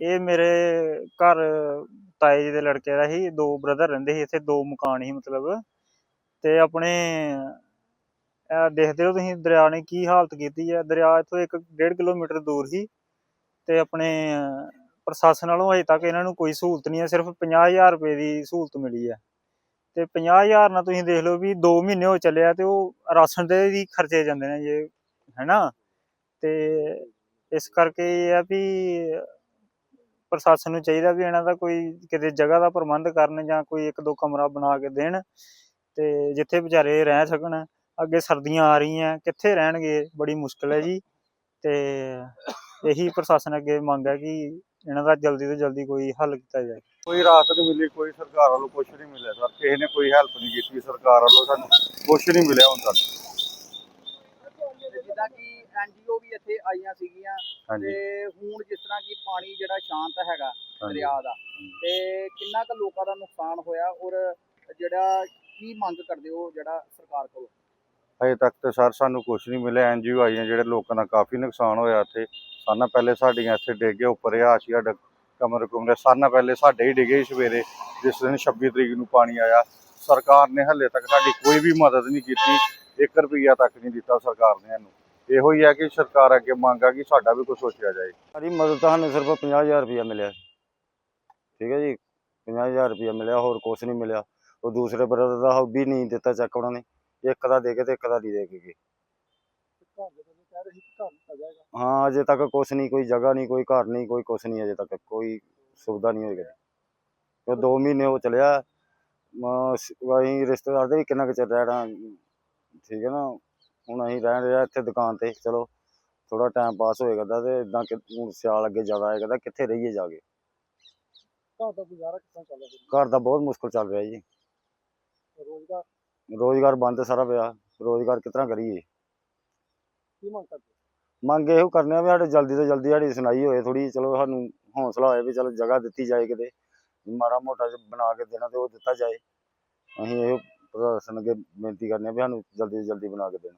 ਇਹ ਮੇਰੇ ਘਰ ਤਾਏ ਜੀ ਦੇ ਲੜਕੇ ਦਾ ਸੀ, ਦੋ ਬ੍ਰਦਰ ਰਹਿੰਦੇ ਸੀ, ਇੱਥੇ ਦੋ ਮਕਾਨ ਸੀ ਮਤਲਬ। ਤੇ ਆਪਣੇ, ਇਹ ਦੇਖਦੇ ਹੋ ਤੁਸੀਂ ਦਰਿਆ ਨੇ ਕੀ ਹਾਲਤ ਕੀਤੀ ਹੈ ਦਰਿਆ ਇੱਥੋਂ ਇੱਕ ਡੇਢ ਕਿਲੋਮੀਟਰ ਦੂਰ ਸੀ ਤੇ ਆਪਣੇ ਪ੍ਰਸ਼ਾਸਨ ਵੱਲੋਂ ਅਜੇ ਤੱਕ ਇਹਨਾਂ ਨੂੰ ਕੋਈ ਸਹੂਲਤ ਨਹੀਂ ਹੈ ਸਿਰਫ 50000 ਰੁਪਏ ਦੀ ਸਹੂਲਤ ਮਿਲੀ ਹੈ ਤੇ 50000 ਨਾਲ ਤੁਸੀਂ ਦੇਖ ਲਓ ਵੀ 2 ਮਹੀਨੇ ਹੋ ਚੱਲਿਆ ਤੇ ਉਹ ਰਾਸ਼ਨ ਦੇ ਵੀ ਖਰਚੇ ਜਾਂਦੇ ਨੇ ਜੇ ਹੈਨਾ ਤੇ ਇਸ ਕਰਕੇ ਇਹ ਆ ਵੀ ਪ੍ਰਸ਼ਾਸਨ ਨੂੰ ਚਾਹੀਦਾ ਵੀ ਇਹਨਾਂ ਦਾ ਕੋਈ ਕਿਤੇ ਜਗ੍ਹਾ ਦਾ ਪ੍ਰਬੰਧ ਕਰਨ ਜਾਂ ਕੋਈ ਇੱਕ ਦੋ ਕਮਰਾ ਬਣਾ ਕੇ ਦੇਣ ਤੇ ਜਿੱਥੇ ਵਿਚਾਰੇ ਰਹਿ ਸਕਣ। ਅੱਗੇ ਸਰਦੀਆਂ ਆ ਰਹੀਆਂ, ਕਿੱਥੇ ਰਹਿਣਗੇ? ਬੜੀ ਮੁਸ਼ਕਲ ਹੈ ਜੀ। ਤੇ ਇਹੀ ਪ੍ਰਸ਼ਾਸਨ ਅੱਗੇ ਮੰਗ ਹੈ ਕਿ ਇਹਨਾਂ ਦਾ ਜਲਦੀ ਤੋਂ ਜਲਦੀ ਕੋਈ ਹੱਲ ਕੀਤਾ ਜਾਏ। ਕੋਈ ਰਾਹਤ ਨਹੀਂ ਮਿਲੀ, ਕੋਈ ਸਰਕਾਰ ਵੱਲੋਂ ਕੁਝ ਨਹੀਂ ਮਿਲਿਆ। ਸਰ, ਕਿਸੇ ਨੇ ਕੋਈ ਹੈਲਪ ਨਹੀਂ ਕੀਤੀ ਸਰਕਾਰ ਵੱਲੋਂ ਸਾਨੂੰ। ਕੁਝ ਨਹੀਂ ਮਿਲਿਆ ਹੁਣ ਤੱਕ। ਜਿੱਦਾਂ ਕਿ ਐਨਜੀਓ ਵੀ ਇੱਥੇ ਆਈਆਂ ਸੀਗੀਆਂ ਹਾਂਜੀ। ਤੇ ਹੁਣ ਜਿਸ ਤਰ੍ਹਾਂ ਕਿ ਪਾਣੀ ਜਿਹੜਾ ਸ਼ਾਂਤ ਹੈਗਾ ਹਾਂਜੀ। ਦਰਿਆ ਦਾ ਤੇ ਕਿੰਨਾ ਕੁ ਲੋਕਾਂ ਦਾ ਨੁਕਸਾਨ ਹੋਇਆ ਔਰ ਜਿਹੜਾ ਕੀ ਮੰਗ ਕਰਦੇ ਹੋ ਜਿਹੜਾ ਸਰਕਾਰ ਕੋਲ? ਹਜੇ ਤੱਕ ਤੇ ਸਰ ਸਾਨੂੰ ਕੁਝ ਨਹੀਂ ਮਿਲਿਆ ਐਨਜੀਓ ਆਈਆਂ ਜਿਹੜੇ ਲੋਕਾਂ ਦਾ ਕਾਫੀ ਨੁਕਸਾਨ ਹੋਇਆ ਇੱਥੇ। ਸਾਨਾ ਪਹਿਲੇ ਸਾਡੀਆਂ ਇੱਥੇ ਡਿੱਗ ਉੱਪਰ ਰਿਹਾਇਸ਼ੀ ਸਾਡਾ ਕਮਰੇ ਕੁਮਰੇ ਸਾਨਾ ਪਹਿਲੇ ਸਾਡੇ ਹੀ ਡਿੱਗੇ ਸੀ ਸਵੇਰੇ ਜਿਸ ਦਿਨ 26 ਤਰੀਕ ਨੂੰ ਪਾਣੀ ਆਇਆ। ਸਰਕਾਰ ਨੇ ਹਲੇ ਤੱਕ ਸਾਡੀ ਕੋਈ ਵੀ ਮਦਦ ਨਹੀਂ ਕੀਤੀ 1 ਰੁਪਈਆ ਤੱਕ ਨਹੀਂ ਦਿੱਤਾ ਸਰਕਾਰ ਨੇ ਸਾਨੂੰ ਇਹੋ ਹੀ ਹੈ ਕਿ ਸਰਕਾਰ ਅੱਗੇ ਮੰਗ ਆ ਕਿ ਸਾਡਾ ਵੀ ਕੁਝ ਸੋਚਿਆ ਜਾਏ। ਸਾਡੀ ਮਦਦ ਸਾਨੂੰ ਸਿਰਫ 50000 ਰੁਪਇਆ ਮਿਲਿਆ। ਠੀਕ ਹੈ ਜੀ? 50000 ਰੁਪਇਆ ਮਿਲਿਆ, ਹੋਰ ਕੁਝ ਨਹੀਂ ਮਿਲਿਆ। ਉਹ ਦੂਸਰੇ ਬਰਦਰ ਦਾ ਵੀ ਨਹੀਂ ਦਿੱਤਾ ਚੱਕ ਉਹਨਾਂ ਨੇ। ਇੱਕ ਦਾ ਦੇ ਕੇ ਤੇ ਇੱਕ ਦਾ ਨਹੀਂ ਦੇ ਕੇ ਗਏ। ਹਾਂ, ਅਜੇ ਤੱਕ ਕੁਝ ਨਹੀਂ, ਕੋਈ ਜਗ੍ਹਾ ਨਹੀਂ, ਕੋਈ ਘਰ ਨਹੀਂ, ਕੋਈ ਕੁਝ ਨਹੀਂ ਅਜੇ ਤੱਕ, ਕੋਈ ਸੁਵਿਧਾ ਨਹੀਂ ਹੋਈ ਕਦੀ ਉਹ 2 ਮਹੀਨੇ ਉਹ ਚਲਿਆ। ਅਸੀਂ ਰਿਸ਼ਤੇਦਾਰ ਦੇ ਵੀ ਕਿੰਨਾ ਕੁ ਚਿਰ ਰਹਿਣਾ। ਠੀਕ ਹੈ ਨਾ? ਹੁਣ ਅਸੀਂ ਰਹਿ ਰਹੇ ਆ ਇੱਥੇ ਦੁਕਾਨ ਤੇ ਚਲੋ ਥੋੜਾ ਟਾਈਮ ਪਾਸ ਹੋਏਗਾ ਕਰਦਾ ਤੇ ਇਦਾਂ ਕਿ ਹੁਣ ਸਿਆਲ ਅੱਗੇ ਜ਼ਿਆਦਾ ਆਏਗਾ ਕਰਦਾ ਕਿੱਥੇ ਰਹੀਏ ਜਾ ਕੇ? ਘਰ ਦਾ ਗੁਜ਼ਾਰਾ ਕਿੱਦਾਂ ਚੱਲ ਰਿਹਾ ਘਰ ਦਾ ਬਹੁਤ ਮੁਸ਼ਕਲ ਚੱਲ ਰਿਹਾ ਜੀ। ਰੋਜ਼ਗਾਰ? ਰੋਜ਼ਗਾਰ ਬੰਦ ਸਾਰਾ ਪਿਆ ਰੋਜ਼ਗਾਰ ਤਰ੍ਹਾਂ ਕਰੀਏ? ਕੀ ਮੰਗ ਕਰਦੇ? ਮੰਗ ਇਹੋ ਕਰਨੇ ਆ ਵੀ ਸਾਡੇ ਜਲਦੀ ਤੋਂ ਜਲਦੀ ਸਾਡੀ ਸੁਣਾਈ ਹੋਏ ਥੋੜੀ ਚਲੋ ਸਾਨੂੰ ਹੌਸਲਾ ਹੋਏ ਵੀ ਚਲੋ ਜਗ੍ਹਾ ਦਿੱਤੀ ਜਾਏ ਕਿਤੇ ਮਾੜਾ ਮੋਟਾ ਜਿਹਾ ਬਣਾ ਕੇ ਦੇਣਾ ਤੇ ਉਹ ਦਿੱਤਾ ਜਾਏ। ਅਸੀਂ ਇਹ ਪ੍ਰਸ਼ਾਸਨ ਅੱਗੇ ਬੇਨਤੀ ਕਰਨੇ ਆ ਵੀ ਸਾਨੂੰ ਜਲਦੀ ਤੋਂ ਜਲਦੀ ਬਣਾ ਕੇ ਦੇਣ।